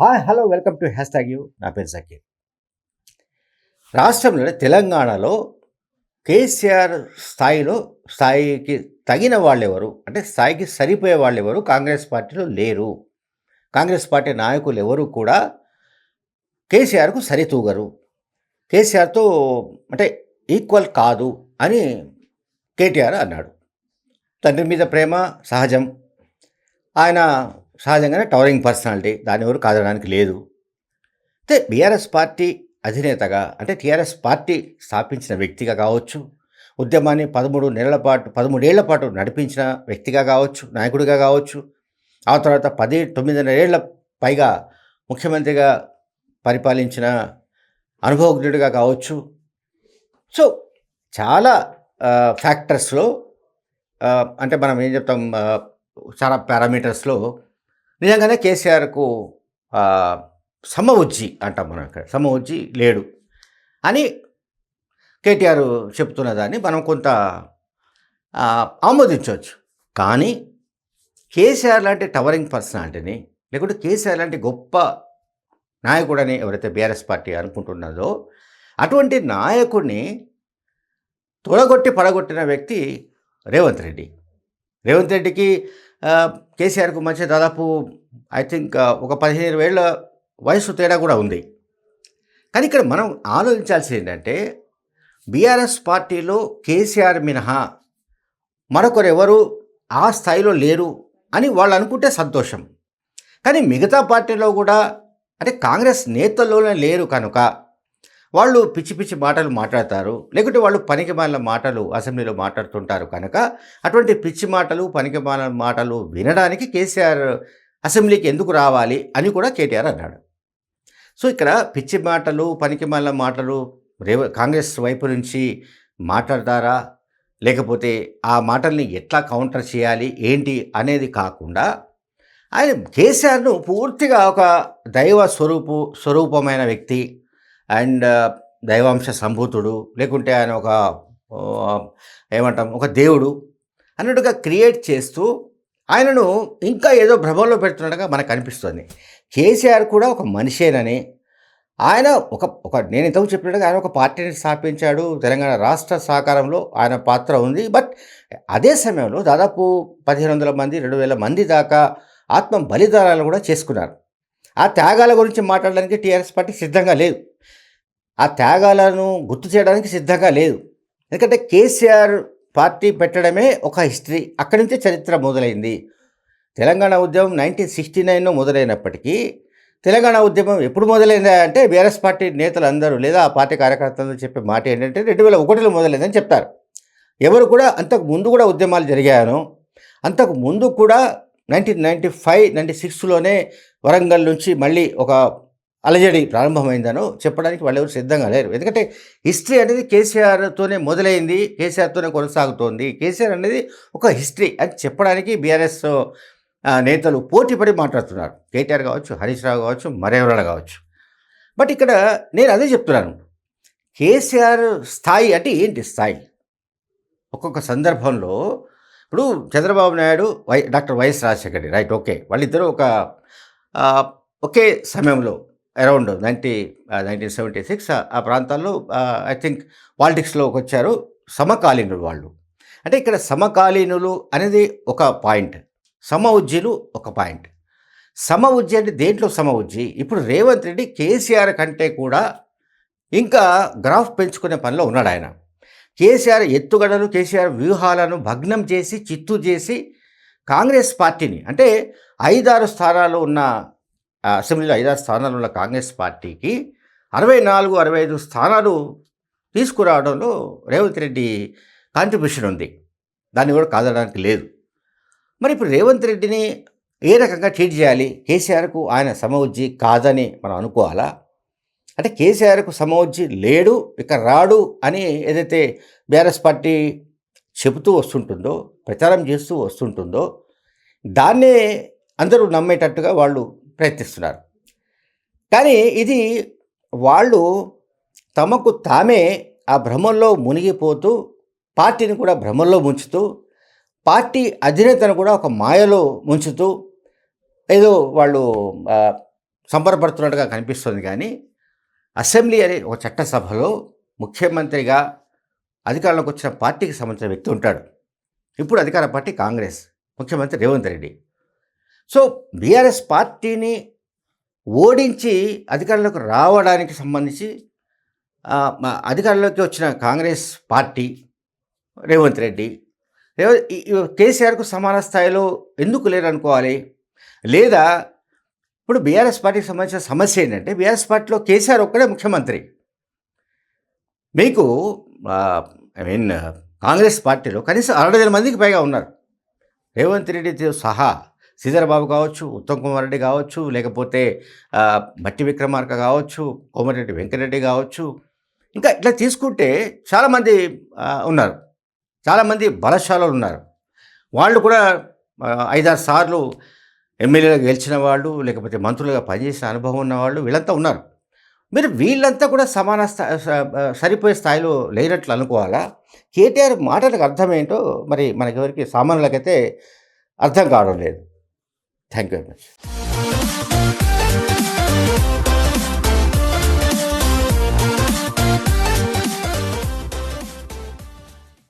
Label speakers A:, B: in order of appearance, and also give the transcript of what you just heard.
A: Hi hello welcome to hashtag you నా పేరు సకీర్ రాష్ట్రంలో తెలంగాణలో కేసీఆర్ స్థాయిలో స్థాయికి తగిన వాళ్ళు ఎవరు అంటే స్థాయికి సరిపోయే వాళ్ళు ఎవరు కాంగ్రెస్ పార్టీలో లేరు. కాంగ్రెస్ పార్టీ నాయకులు ఎవరు కూడా కేసీఆర్కు సరితూగరు. కేసీఆర్తో అంటే ఈక్వల్ కాదు అని కేటీఆర్ అన్నాడు. తండ్రి మీద ప్రేమ సహజం. ఆయన సహజంగానే టవరింగ్ పర్సనాలిటీ దాన్ని ఎవరు కాదడానికి లేదు. అయితే బీఆర్ఎస్ పార్టీ అధినేతగా అంటే టీఆర్ఎస్ పార్టీ స్థాపించిన వ్యక్తిగా కావచ్చు ఉద్యమాన్ని పదమూడు నెలల పాటు పదమూడేళ్ళ పాటు నడిపించిన వ్యక్తిగా కావచ్చు నాయకుడిగా కావచ్చు ఆ తర్వాత పది తొమ్మిదిన్నరేళ్ళ పైగా ముఖ్యమంత్రిగా పరిపాలించిన అనుభవజ్ఞుడిగా కావచ్చు. సో చాలా ఫ్యాక్టర్స్లో అంటే మనం ఏం చెప్తాం చాలా పారామీటర్స్లో నిజంగానే కేసీఆర్కు ఆ, సమవుజ్జి అంటాం మనం ఇక్కడ. సమవుజ్జి లేడు. అని కేటీఆర్ చెప్తున్న దాన్ని మనం కొంత ఆమోదించవచ్చు. కానీ కేసీఆర్ లాంటి టవరింగ్ పర్సనాలిటీని లేకుంటే కేసీఆర్ లాంటి గొప్ప నాయకుడని ఎవరైతే బీఆర్ఎస్ పార్టీ అనుకుంటున్నదో అటువంటి నాయకుడిని తొడగొట్టి పడగొట్టిన వ్యక్తి రేవంత్ రెడ్డి. రేవంత్ రెడ్డికి కేసీఆర్కు మధ్య దాదాపు ఐ థింక్ ఒక పదిహేను వేల వయసు తేడా కూడా ఉంది. కానీ ఇక్కడ మనం ఆలోచించాల్సింది ఏంటంటే బీఆర్ఎస్ పార్టీలో కేసీఆర్ మినహా మరొకరెవరు ఆ స్థాయిలో లేరు అని వాళ్ళు అనుకుంటే సంతోషం. కానీ మిగతా పార్టీలో కూడా అంటే కాంగ్రెస్ నేతల్లోనే లేరు కనుక వాళ్ళు పిచ్చి పిచ్చి మాటలు మాట్లాడతారు లేకుంటే వాళ్ళు పనికిమాలిన మాటలు అసెంబ్లీలో మాట్లాడుతుంటారు కనుక అటువంటి పిచ్చి మాటలు పనికిమాలిన మాటలు వినడానికి కేసీఆర్ అసెంబ్లీకి ఎందుకు రావాలి అని కూడా కేటీఆర్ అన్నాడు. సో ఇక్కడ పిచ్చి మాటలు పనికిమాలిన మాటలు రేవ కాంగ్రెస్ వైపు నుంచి మాట్లాడతారా? లేకపోతే ఆ మాటల్ని ఎట్లా కౌంటర్ చేయాలి? ఏంటి? అనేది కాకుండా ఆయన కేసీఆర్ను పూర్తిగా ఒక దైవ స్వరూపు స్వరూపమైన వ్యక్తి అండ్ దైవాంశ సంభూతుడు లేకుంటే ఆయన ఒక ఏమంటాం ఒక దేవుడు అన్నట్టుగా క్రియేట్ చేస్తూ ఆయనను ఇంకా ఏదో భ్రమంలో పెడుతున్నట్టుగా మనకు అనిపిస్తుంది. కేసీఆర్ కూడా ఒక మనిషేనని ఆయన ఒక ఒక నేను ఇంతకు చెప్పినట్టుగా ఆయన ఒక పార్టీని స్థాపించాడు తెలంగాణ రాష్ట్ర సహకారంలో ఆయన పాత్ర ఉంది. బట్ అదే సమయంలో దాదాపు పదిహేను వందల మంది రెండు వేల మంది దాకా ఆత్మ బలిదానాలు కూడా చేసుకున్నారు. ఆ త్యాగాల గురించి మాట్లాడడానికి టీఆర్ఎస్ పార్టీ సిద్ధంగా లేదు. ఆ త్యాగాలను గుర్తు చేయడానికి సిద్ధంగా లేదు. ఎందుకంటే కేసీఆర్ పార్టీ పెట్టడమే ఒక హిస్టరీ. అక్కడి నుంచే చరిత్ర మొదలైంది. తెలంగాణ ఉద్యమం నైన్టీన్ సిక్స్టీ నైన్లో మొదలైనప్పటికీ తెలంగాణ ఉద్యమం ఎప్పుడు మొదలైందా అంటే బీఆర్ఎస్ పార్టీ నేతలు అందరూ లేదా ఆ పార్టీ కార్యకర్తలు చెప్పే మాట ఏంటంటే రెండు వేల ఒకటిలో మొదలైందని చెప్తారు. ఎవరు కూడా అంతకు ముందు కూడా ఉద్యమాలు జరిగాయను అంతకు ముందు కూడా నైన్టీన్ నైంటీ ఫైవ్ నైంటీ సిక్స్లోనే వరంగల్ నుంచి మళ్ళీ ఒక అలజడి ప్రారంభమైందను చెప్పడానికి వాళ్ళు ఎవరు సిద్ధంగా లేరు. ఎందుకంటే హిస్టరీ అనేది కేసీఆర్తోనే మొదలైంది కేసీఆర్తోనే కొనసాగుతోంది. కేసీఆర్ అనేది ఒక హిస్టరీ అని చెప్పడానికి బీఆర్ఎస్ నేతలు పోటీపడి మాట్లాడుతున్నారు. కేటీఆర్ కావచ్చు హరీష్ రావు కావచ్చు మరెవరైనా కావచ్చు. బట్ ఇక్కడ నేను అదే చెప్తున్నాను. కేసీఆర్ స్థాయి అంటే ఏంటి స్థాయి? ఒక్కొక్క సందర్భంలో ఇప్పుడు Chandrababu Naidu Y doctor YS Rajasekhar Reddy right okay. వాళ్ళిద్దరూ ఒక ఒకే సమయంలో around ninety nineteen seventy six ఆ ప్రాంతాల్లో ఐ థింక్ పాలిటిక్స్లోకి వచ్చారు సమకాలీనులు వాళ్ళు. అంటే ఇక్కడ సమకాలీనులు అనేది ఒక పాయింట్ సమ ఉజ్జీలు ఒక పాయింట్. సమ ఉజ్జి అంటే దేంట్లో సమ ఉజ్జి? ఇప్పుడు రేవంత్ రెడ్డి కేసీఆర్ కంటే కూడా ఇంకా గ్రాఫ్ పెంచుకునే పనిలో ఉన్నాడు ఆయన. కేసీఆర్ ఎత్తుగడలు కేసీఆర్ వ్యూహాలను భగ్నం చేసి చిత్తు చేసి కాంగ్రెస్ పార్టీని అంటే ఐదారు స్థానాలు ఉన్న అసెంబ్లీలో ఐదారు స్థానాలు ఉన్న కాంగ్రెస్ పార్టీకి అరవై నాలుగు అరవై ఐదు స్థానాలు తీసుకురావడంలో రేవంత్ రెడ్డి కాంట్రిబ్యూషన్ ఉంది. దాన్ని కూడా కాదడానికి లేదు. మరి ఇప్పుడు రేవంత్ రెడ్డిని ఏ రకంగా ట్రీట్ చేయాలి? కేసీఆర్కు ఆయన సమవుజ్జి కాదని మనం అనుకోవాలా? అంటే కేసీఆర్కు సమోజ్జి లేడు ఇక రాడు అని ఏదైతే బీఆర్ఎస్ పార్టీ చెబుతూ వస్తుంటుందో ప్రచారం చేస్తూ వస్తుంటుందో దాన్నే అందరూ నమ్మేటట్టుగా వాళ్ళు ప్రయత్నిస్తున్నారు. కానీ ఇది వాళ్ళు తమకు తామే ఆ భ్రమంలో మునిగిపోతూ పార్టీని కూడా భ్రమంలో ముంచుతూ పార్టీ అధినేతను కూడా ఒక మాయలో ముంచుతూ ఏదో వాళ్ళు సంబరపడుతున్నట్టుగా కనిపిస్తుంది కానీ అసెంబ్లీ అనే ఒక చట్టసభలో ముఖ్యమంత్రిగా అధికారంలోకి వచ్చిన పార్టీకి సంబంధించిన వ్యక్తి ఉంటాడు. ఇప్పుడు అధికార పార్టీ కాంగ్రెస్ ముఖ్యమంత్రి రేవంత్ రెడ్డి. సో బీఆర్ఎస్ పార్టీని ఓడించి అధికారంలోకి రావడానికి సంబంధించి అధికారంలోకి వచ్చిన కాంగ్రెస్ పార్టీ రేవంత్ రెడ్డి రేవ- కేసీఆర్కు సమాన స్థాయిలో ఎందుకు లేరనుకోవాలి? లేదా ఇప్పుడు బీఆర్ఎస్ పార్టీకి సంబంధించిన సమస్య ఏంటంటే బీఆర్ఎస్ పార్టీలో కేసీఆర్ ఒక్కడే ముఖ్యమంత్రి. మీకు ఐ మీన్ కాంగ్రెస్ పార్టీలో కనీసం అరవై మందికి పైగా ఉన్నారు. రేవంత్ రెడ్డితో సహా శ్రీధర్ బాబు కావచ్చు ఉత్తమ్ కుమార్ రెడ్డి కావచ్చు లేకపోతే మట్టి విక్రమార్క కావచ్చు కోమటిరెడ్డి వెంకటరెడ్డి కావచ్చు. ఇంకా ఇట్లా తీసుకుంటే చాలామంది ఉన్నారు. చాలామంది బలశాలలు ఉన్నారు. వాళ్ళు కూడా ఐదారు సార్లు ఎమ్మెల్యేలు గెలిచిన వాళ్ళు లేకపోతే మంత్రులుగా పనిచేసిన అనుభవం ఉన్న వాళ్ళు వీళ్ళంతా ఉన్నారు. మీరు వీళ్ళంతా కూడా సమాన సరిపోయే స్థాయిలో లేనట్లు అనుకోవాలా? కేటీఆర్ మాటలకు అర్థం ఏంటో మరి మనకెవరికి సామాన్యులకైతే అర్థం కావడం లేదు. Thank you very much.